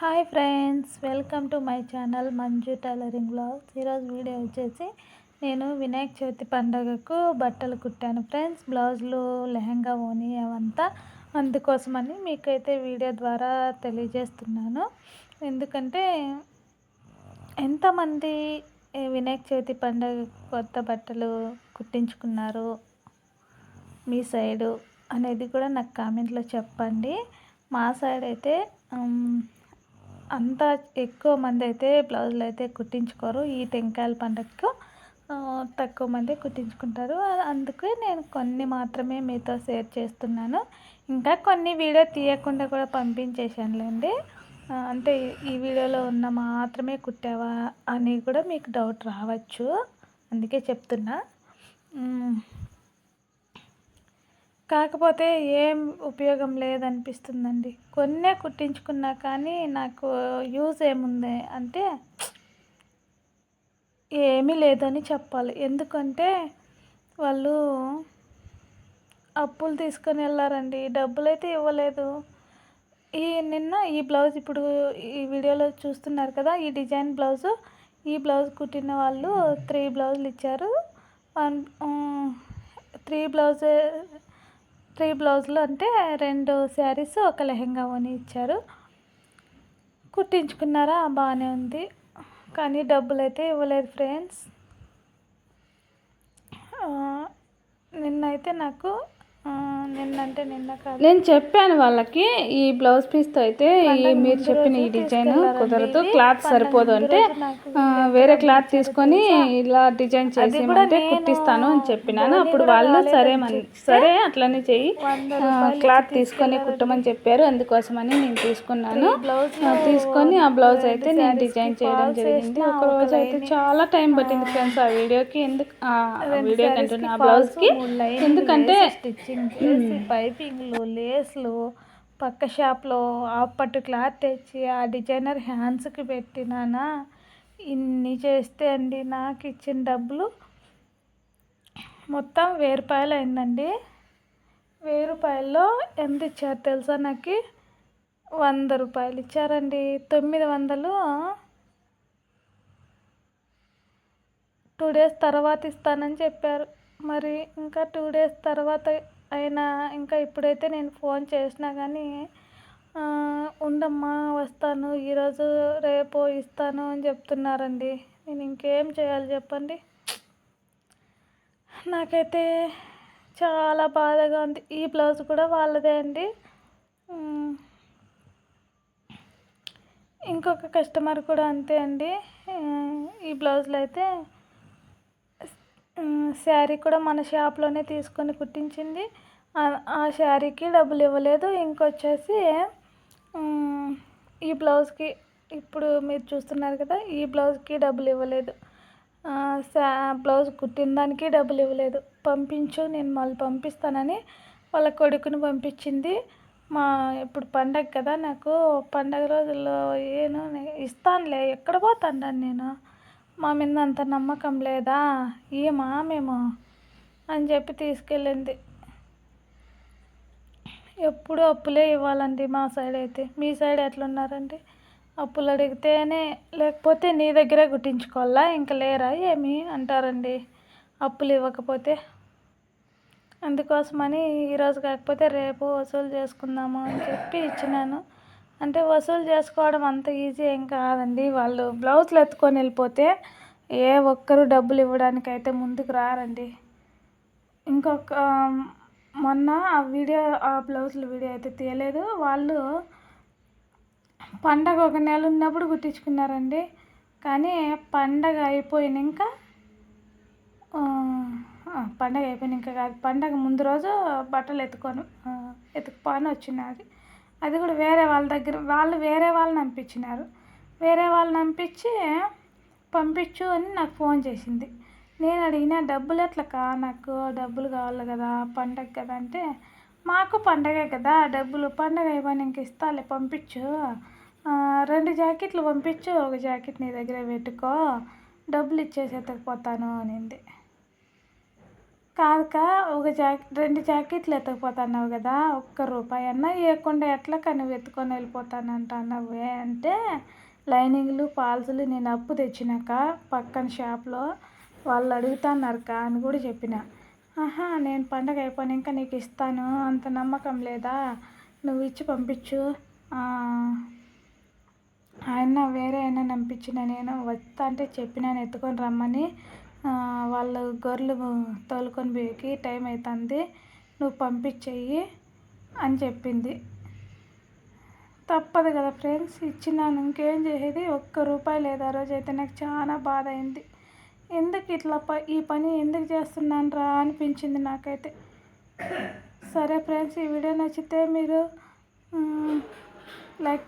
Hi friends welcome to my channel Manju tailoring vlogs ఈరోజు video వచ్చేసి నేను వినాయక చవితి పండగకు బట్టలు కుట్టాను ఫ్రెండ్స్. బ్లౌజులు లెహంగా ఓని అవంతా అందుకోసమని మీకైతే వీడియో ద్వారా తెలియజేస్తున్నాను. ఎందుకంటే ఎంతమంది వినాయక చవితి పండగ కొత్త బట్టలు కుట్టించుకున్నారు మీ సైడు అనేది కూడా నాకు కామెంట్లో చెప్పండి. మా సైడ్ అయితే అంత ఎక్కువ మంది అయితే బ్లౌజులు అయితే కుట్టించుకోరు. ఈ టెంకాయల పండగకు తక్కువ మంది కుట్టించుకుంటారు. అందుకే నేను కొన్ని మాత్రమే మీతో షేర్ చేస్తున్నాను. ఇంకా కొన్ని వీడియో తీయకుండా కూడా పంపించేసానులేండి అంటే ఈ- వీడియోలో ఉన్న మాత్రమే కుట్టావా అని కూడా మీకు డౌట్ రావచ్చు. అందుకే చెప్తున్నా. కాకపోతే ఏం ఉపయోగం లేదనిపిస్తుందండి. కొన్నే కుట్టించుకున్నా కానీ నాకు యూజ్ ఏముంది అంటే ఏమీ లేదని చెప్పాలి. ఎందుకంటే వాళ్ళు అప్పులు తీసుకొని వెళ్ళారండి. డబ్బులైతే ఇవ్వలేదు. ఈ నిన్న ఈ బ్లౌజ్ ఇప్పుడు ఈ వీడియోలో చూస్తున్నారు కదా ఈ డిజైన్ బ్లౌజు. ఈ బ్లౌజ్ కుట్టిన వాళ్ళు త్రీ బ్లౌజులు ఇచ్చారు. వన్ త్రీ బ్లౌజ్ త్రీ బ్లౌజులు అంటే రెండు శారీస్ ఒక లెహంగా అని ఇచ్చారు. కుట్టించుకున్నారా? బాగానే ఉంది. కానీ డబ్బులు అయితే ఇవ్వలేదు ఫ్రెండ్స్. నిన్నైతే నాకు నిన్నంటే నిన్న కాదు. నేను చెప్పాను వాళ్ళకి ఈ బ్లౌజ్ పీస్తో అయితే ఈ మీరు చెప్పిన ఈ డిజైన్ కుదరదు. క్లాత్ సరిపోదు అంటే వేరే క్లాత్ తీసుకొని ఇలా డిజైన్ చేసి అంటే కుట్టిస్తాను అని చెప్పినాను. అప్పుడు వాళ్ళు సరే మన సరే అట్లనే చెయ్యి. క్లాత్ తీసుకొని కుట్టమని చెప్పారు. అందుకోసమని నేను తీసుకున్నాను. తీసుకొని ఆ బ్లౌజ్ అయితే నేను డిజైన్ చేయడం జరిగింది. ఒక రోజు అయితే చాలా టైం పట్టింది ఫ్రెండ్స్ ఆ వీడియోకి. ఎందుకు ఆ వీడియోకి అంటున్నా ఆ బ్లౌజ్కి. ఎందుకంటే చేసి పైపింగ్లు లేస్లు పక్క షాప్లో ఆ పట్టు క్లాత్ తెచ్చి ఆ డిజైనర్ హ్యాండ్స్కి పెట్టినానా? ఇన్ని చేస్తే అండి నాకు ఇచ్చిన డబ్బులు. మొత్తం వెయ్యి రూపాయలు అయిందండి. వెయ్యి రూపాయల్లో ఎంత ఇచ్చారు తెలుసా నాకు? వంద రూపాయలు ఇచ్చారండి. తొమ్మిది వందలు. టూ డేస్ తర్వాత ఇస్తానని చెప్పారు. మరి ఇంకా టూ డేస్ తర్వాత అయినా ఇంకా ఇప్పుడైతే నేను ఫోన్ చేసినా కానీ ఉందమ్మా ఉండమ్మా వస్తాను ఈరోజు రేపు ఇస్తాను అని చెప్తున్నారండి. నేను ఇంకేం చేయాలి చెప్పండి? నాకైతే చాలా బాధగా ఉంది. ఈ బ్లౌజ్ కూడా వాళ్ళదే అండి. ఇంకొక కస్టమర్ కూడా అంతే అండి. ఈ బ్లౌజులు అయితే శారీ కూడా మన షాప్లోనే తీసుకొని కుట్టించింది. ఆ- శారీకి డబ్బులు ఇవ్వలేదు. ఇంకొచ్చేసి ఈ బ్లౌజ్కి ఇప్పుడు మీరు చూస్తున్నారు కదా ఈ బ్లౌజ్కి డబ్బులు ఇవ్వలేదు. శా బ్లౌజ్ కుట్టిన దానికి డబ్బులు ఇవ్వలేదు. పంపించు నేను మళ్ళీ పంపిస్తానని వాళ్ళ కొడుకుని పంపించింది. మా ఇప్పుడు పండగ కదా నాకు పండగ రోజుల్లో ఏను ఇస్తానులే ఎక్కడ పోతాను నేను? మా మీద అంత నమ్మకం లేదా? ఏమా మేము? అని చెప్పి తీసుకెళ్ళింది. ఎప్పుడూ అప్పులే ఇవ్వాలండి మా సైడ్ అయితే. మీ సైడ్ ఎట్లున్నారండి? అప్పులు అడిగితేనే లేకపోతే నీ దగ్గరే గుట్టించుకోవాలా? ఇంకా లేరా ఏమి అంటారండి. అప్పులు ఇవ్వకపోతే. అందుకోసమని ఈరోజు కాకపోతే రేపు వసూలు చేసుకుందాము అని చెప్పి ఇచ్చినాను. అంటే వసూలు చేసుకోవడం అంత ఈజీ ఏం కాదండి. వాళ్ళు బ్లౌజులు ఎత్తుకొని వెళ్ళిపోతే ఏ ఒక్కరు డబ్బులు ఇవ్వడానికి అయితే ముందుకు రారండి. ఇంకొక మొన్న ఆ వీడియో ఆ బ్లౌజుల వీడియో అయితే తీయలేదు. వాళ్ళు పండగ ఒక నెల ఉన్నప్పుడు కుట్టించుకున్నారండి. కానీ పండగ అయిపోయినాక పండగ అయిపోయినాక కాదు పండగ ముందు రోజు బట్టలు ఎత్తుకొని ఎత్తుకుపోని వచ్చినది. అది కూడా వేరే వాళ్ళ దగ్గర వాళ్ళు వేరే వాళ్ళని పంపించినారు. వేరే వాళ్ళని పంపించి పంపించు అని నాకు ఫోన్ చేసింది. నేను అడిగిన డబ్బులు ఎట్లకా నాకు డబ్బులు కావాలి కదా పండగ కదా అంటే మాకు పండగే కదా డబ్బులు పండగ అయిపోయినాక ఇస్తాలే పంపించు. రెండు జాకెట్లు పంపించు ఒక జాకెట్ నీ దగ్గర పెట్టుకో డబ్బులు ఇచ్చేసి ఎత్తకపోతాను అనింది. కాదుక ఒక జాకెట్ రెండు జాకెట్లు ఎత్తకపోతున్నావు కదా ఒక్క రూపాయి అన్నా ఇవ్వకుండా ఎట్లా కానీ ఎత్తుకొని వెళ్ళిపోతానంట అన్నావే అంటే లైనింగ్లు పాల్సులు నేను అప్పు తెచ్చినాక పక్కన షాప్లో వాళ్ళు అడుగుతున్నారు కా అని కూడా చెప్పిన. ఆహా నేను పండగ అయిపోయినాక నీకు ఇస్తాను అంత నమ్మకం లేదా? నువ్వు ఇచ్చి పంపించు. ఆయన వేరే అయినా పంపించిన నేను వస్తా అంటే చెప్పినాను ఎత్తుకొని రమ్మని వాళ్ళు గొర్రెలు తోలుకొని పోయి టైం అవుతుంది నువ్వు పంపించేయి అని చెప్పింది. తప్పదు కదా ఫ్రెండ్స్ ఇచ్చినాను ఇంకేం చేసేది? ఒక్క రూపాయి లేదు ఆ రోజు అయితే నాకు చాలా బాధ అయింది. ఎందుకు ఇట్లా ప ఈ పని ఎందుకు చేస్తున్నాను రా అనిపించింది నాకైతే. సరే ఫ్రెండ్స్ ఈ వీడియో నచ్చితే మీరు లైక్